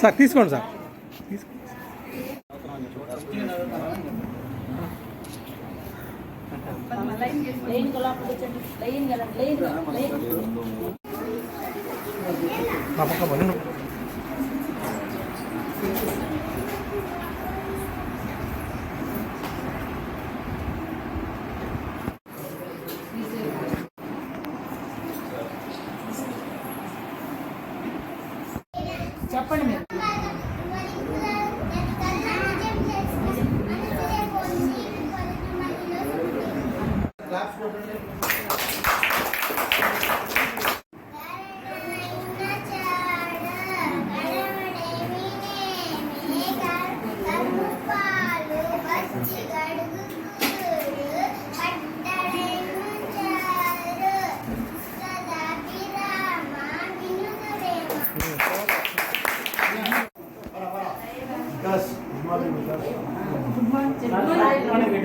సరే తీసుకోండి సార్ తీసుకో లైన్ లోపలికి వచ్చండి లైన్ కదా లైన్ లైన్ మా పక్క చెప్పండి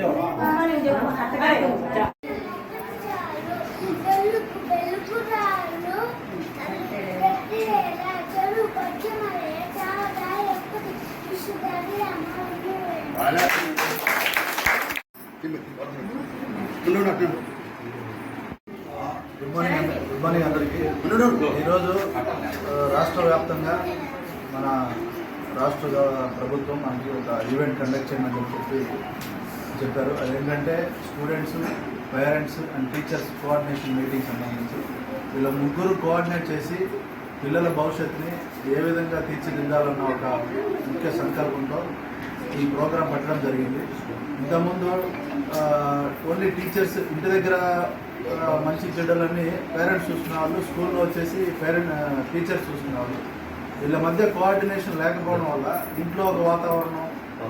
గుడ్ మార్నింగ్ గుడ్ మార్నింగ్ అందరికీ ఈరోజు రాష్ట్ర వ్యాప్తంగా మన రాష్ట్ర ప్రభుత్వం మనకి ఒక ఈవెంట్ కండక్ట్ చేయమని చెప్పి చెప్పారు. అదేంటంటే students parents and teachers coordination meeting సంబంధించి వీళ్ళ ముగ్గురు కోఆర్డినేట్ చేసి పిల్లల భవిష్యత్తుని ఏ విధంగా తీర్చిదిద్దాలన్న ఒక ముఖ్య సంకల్పంతో ఈ ప్రోగ్రాం పెట్టడం జరిగింది. ఇంతకుముందు ఓన్లీ టీచర్స్ ఇంటి దగ్గర మంచి చెడ్డలన్నీ పేరెంట్స్ చూసుకునే వాళ్ళు స్కూల్లో వచ్చేసి పేరెంట్ టీచర్స్ చూసుకునే వాళ్ళు. వీళ్ళ మధ్య కోఆర్డినేషన్ లేకపోవడం వల్ల ఇంట్లో ఒక వాతావరణం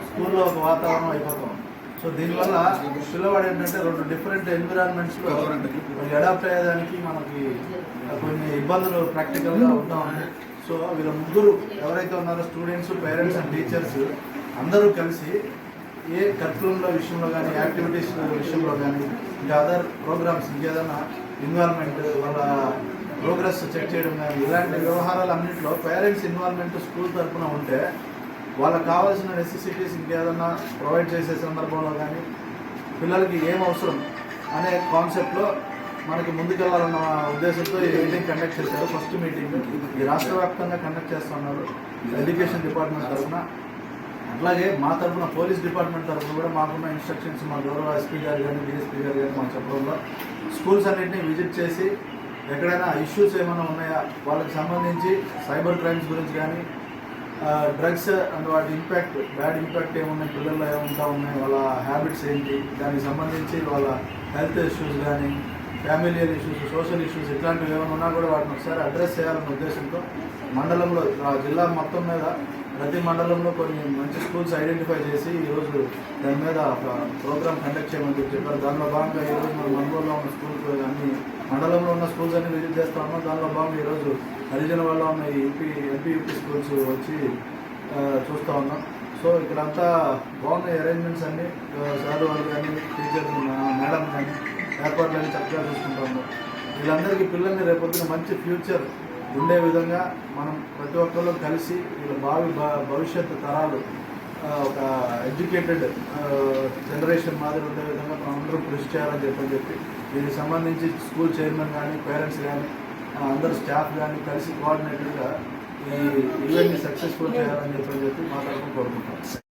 స్కూల్లో ఒక వాతావరణం అయిపోతాం సో దీనివల్ల పిల్లవాడు ఏంటంటే రెండు డిఫరెంట్ ఎన్విరాన్మెంట్స్లో అడాప్ట్ అయ్యేదానికి మనకి కొన్ని ఇబ్బందులు ప్రాక్టికల్గా ఉంటా ఉన్నాయి. సో వీళ్ళ ముగ్గురు ఎవరైతే ఉన్నారో స్టూడెంట్స్ పేరెంట్స్ అండ్ టీచర్స్ అందరూ కలిసి ఏ కరికులంలో విషయంలో కానీ యాక్టివిటీస్ విషయంలో కానీ ఇంకా అదర్ ప్రోగ్రామ్స్ ఇంకేదైనా ఇన్వాల్వ్మెంట్ వాళ్ళ ప్రోగ్రెస్ చెక్ చేయడం కానీ ఇలాంటి వ్యవహారాలు అన్నింటిలో పేరెంట్స్ ఇన్వాల్వ్మెంట్ స్కూల్ తరఫున ఉంటే వాళ్ళకి కావాల్సిన నెసెసిటీస్ ఇంకేదన్నా ప్రొవైడ్ చేసే సందర్భంలో కానీ పిల్లలకి ఏం అవసరం అనే కాన్సెప్ట్లో మనకి ముందుకెళ్ళాలన్న ఉద్దేశంతో ఈ మీటింగ్ కండక్ట్ చేశారు. ఫస్ట్ మీటింగ్ ఈ రాష్ట్ర వ్యాప్తంగా కండక్ట్ చేస్తున్నారు ఎడ్యుకేషన్ డిపార్ట్మెంట్ తరఫున. అట్లాగే మా తరఫున పోలీస్ డిపార్ట్మెంట్ తరఫున కూడా మాకున్న ఇన్స్ట్రక్షన్స్ మా గౌరవ ఎస్పీ గారు కానీ డిఎస్పీ గారు కానీ మాకు చెప్పడంలో స్కూల్స్ అన్నింటినీ విజిట్ చేసి ఎక్కడైనా ఇష్యూస్ ఏమైనా ఉన్నాయా? వాళ్ళకి సంబంధించి సైబర్ క్రైమ్స్ గురించి కానీ డ్రగ్స్ అండ్ వాటి ఇంపాక్ట్ బ్యాడ్ ఇంపాక్ట్ ఏమున్నాయి పిల్లల్లో ఏముంటా ఉన్నాయి వాళ్ళ హ్యాబిట్స్ ఏంటి దానికి సంబంధించి వాళ్ళ హెల్త్ ఇష్యూస్ కానీ ఫ్యామిలీ ఇష్యూస్ సోషల్ ఇష్యూస్ ఇట్లాంటివి ఏమైనా ఉన్నా కూడా వాటిని ఒకసారి అడ్రస్ చేయాలన్న ఉద్దేశంతో మండలంలో ఆ జిల్లా మొత్తం మీద ప్రతి మండలంలో కొన్ని మంచి స్కూల్స్ ఐడెంటిఫై చేసి ఈరోజు దాని మీద ఒక ప్రోగ్రామ్ కండక్ట్ చేయమని చెప్పి చెప్పారు. దానిలో భాగంగా ఈరోజు మన మండలంలో ఉన్న స్కూల్స్ అన్ని మండలంలో ఉన్న స్కూల్స్ అన్ని విజిట్ చేస్తా ఉన్నాం. దానిలో భాగంగా ఈరోజు హరిజన వల్ల ఉన్న ఈ యూపీ ఎంపీ యూపీ స్కూల్స్ వచ్చి చూస్తూ ఉన్నాం. సో ఇక్కడంతా బాగున్నాయి అరేంజ్మెంట్స్ అన్ని. సార్ వాళ్ళు కానీ టీచర్స్ మేడం కానీ ఏర్పాట్లు అన్ని చక్కగా చూసుకుంటాము. వీళ్ళందరికీ పిల్లల్ని రేపొద్దున మంచి ఫ్యూచర్ ఉండే విధంగా మనం ప్రతి ఒక్కళ్ళు కలిసి వీళ్ళ భావి భవిష్యత్తు తరాలు ఒక ఎడ్యుకేటెడ్ జనరేషన్ మాదిరి ఉండే విధంగా మనం అందరూ కృషి చేయాలని చెప్పని చెప్పి దీనికి సంబంధించి స్కూల్ చైర్మన్ కానీ పేరెంట్స్ కానీ అందరు స్టాఫ్ కానీ కలిసి కోఆర్డినేటెడ్గా ఈ ఈవెంట్ని సక్సెస్ఫుల్ చేయాలని చెప్పని చెప్పి మాట్లాడుకుని కోరుకుంటాం